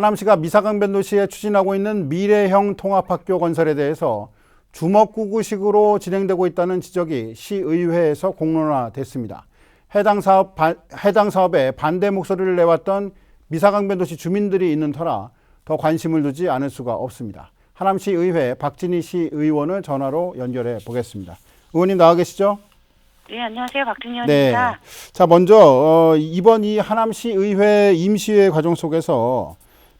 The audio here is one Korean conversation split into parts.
하남시가 미사강변 도시에 추진하고 있는 미래형 통합학교 건설에 대해서 주먹구구식으로 진행되고 있다는 지적이 시의회에서 공론화됐습니다. 해당 사업 반- 해당 사업에 반대 목소리를 내왔던 미사강변 도시 주민들이 있는 터라 더 관심을 두지 않을 수가 없습니다. 하남시 의회 박진희 시 의원을 전화로 연결해 보겠습니다. 의원님 나와 계시죠? 네, 안녕하세요. 박준희 네. 의원입니다. 자, 먼저 어, 이번 이 하남시 의회 임시회 과정 속에서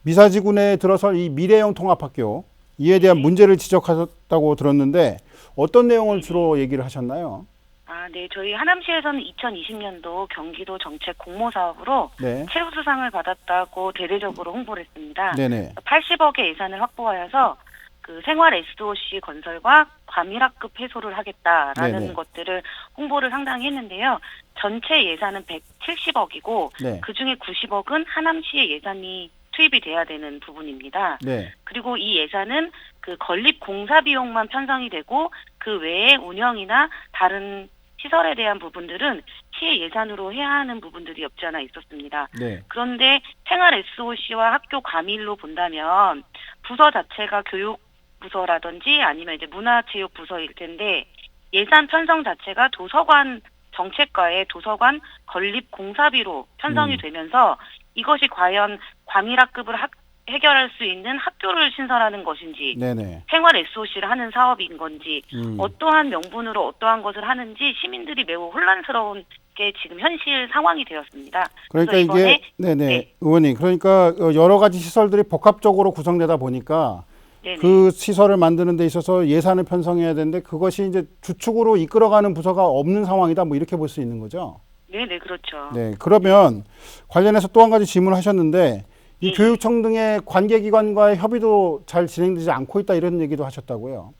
미사지구 내에 들어설 이 미래형 통합학교 이에 대한 문제를 지적하셨다고 들었는데 어떤 내용을 주로 얘기를 하셨나요? 아, 네. 저희 하남시에서는 2020년도 경기도 정책 공모 사업으로 네. 최우 수상을 받았다고 대대적으로 홍보를 했습니다. 네네. 80억의 예산을 확보하여서 그 생활 SOC 건설과 과밀학급 해소를 하겠다라는 네네. 것들을 홍보를 상당히 했는데요. 전체 예산은 170억이고 네. 그 중에 90억은 하남시의 예산이 투입이 돼야 되는 부분입니다. 네. 그리고 이 예산은 그 건립 공사 비용만 편성이 되고 그 외에 운영이나 다른 시설에 대한 부분들은 시의 예산으로 해야 하는 부분들이 없지 않아 있었습니다. 네. 그런데 생활 SOC와 학교 과밀로 본다면 부서 자체가 교육 부서라든지 아니면 이제 문화체육 부서일 텐데 예산 편성 자체가 도서관 정책과의 도서관 건립 공사비로 편성이 음. 되면서 이것이 과연 과밀학급을 학- 해결할 수 있는 학교를 신설하는 것인지 네네. 생활 SOC를 하는 사업인 건지 음. 어떠한 명분으로 어떠한 것을 하는지 시민들이 매우 혼란스러운 게 지금 현실 상황이 되었습니다. 그러니까 이게 네네 네. 의원님 그러니까 어, 여러 가지 시설들이 복합적으로 구성되다 보니까 네네. 그 시설을 만드는 데 있어서 예산을 편성해야 되는데 그것이 이제 주축으로 이끌어가는 부서가 없는 상황이다 뭐 이렇게 볼 수 있는 거죠. 네 네 그렇죠. 네, 그러면 관련해서 또 한 가지 질문하셨는데 이 예. 교육청 등의 관계기관과의 협의도 잘 진행되지 않고 있다 이런 얘기도 하셨다고요.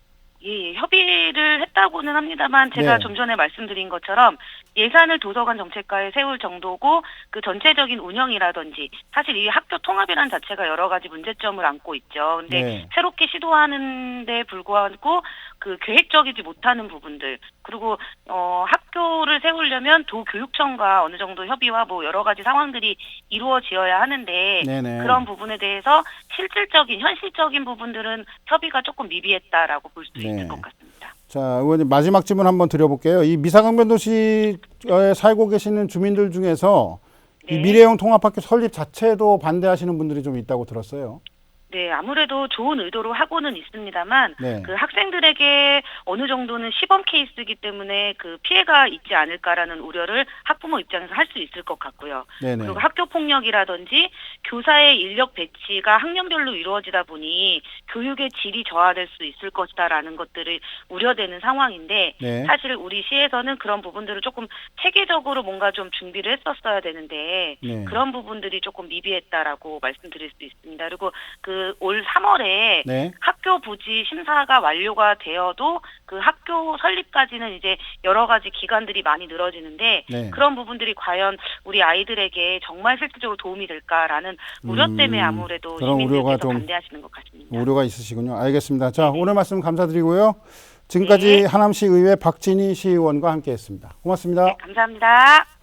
예, 예, 협의를 했다고는 합니다만 제가 네. 좀 전에 말씀드린 것처럼 예산을 도서관 정책과에 세울 정도고 그 전체적인 운영이라든지 사실 이 학교 통합이란 자체가 여러 가지 문제점을 안고 있죠. 근데 네. 새롭게 시도하는 데 불구하고 그 계획적이지 못하는 부분들 그리고 어 학교를 세우려면 도 교육청과 어느 정도 협의와 뭐 여러 가지 상황들이 이루어지어야 하는데 네네. 그런 부분에 대해서 실질적인 현실적인 부분들은 협의가 조금 미비했다라고 볼수 네. 있을 것 같습니다. 자, 의원님 마지막 질문 한번 드려볼게요. 이 미사강변 도시에 살고 계시는 주민들 중에서 이 네. 미래형 통합학교 설립 자체도 반대하시는 분들이 좀 있다고 들었어요. 네, 아무래도 좋은 의도로 하고는 있습니다만 네. 그 학생들에게 어느 정도는 시범 케이스이기 때문에 그 피해가 있지 않을까라는 우려를 학부모 입장에서 할 수 있을 것 같고요. 네네. 그리고 학교 폭력이라든지 교사의 인력 배치가 학년별로 이루어지다 보니 교육의 질이 저하될 수 있을 것이다라는 것들을 우려되는 상황인데 네. 사실 우리 시에서는 그런 부분들을 조금 체계적으로 뭔가 좀 준비를 했었어야 되는데 네. 그런 부분들이 조금 미비했다라고 말씀드릴 수 있습니다. 그리고 그올 3월에 네. 학교 부지 심사가 완료가 되어도 그 학교 설립까지는 이제 여러 가지 기간들이 많이 늘어지는데 네. 그런 부분들이 과연 우리 아이들에게 정말 실질적으로 도움이 될까라는 우려 때문에 음, 아무래도 그런 우려가 시민들께서 좀 반대하시는 것 같습니다. 우려가 있으시군요. 알겠습니다. 자, 오늘 말씀 감사드리고요. 지금까지 네. 하남시 의회 박진희 시의원과 함께했습니다. 고맙습니다. 네, 감사합니다.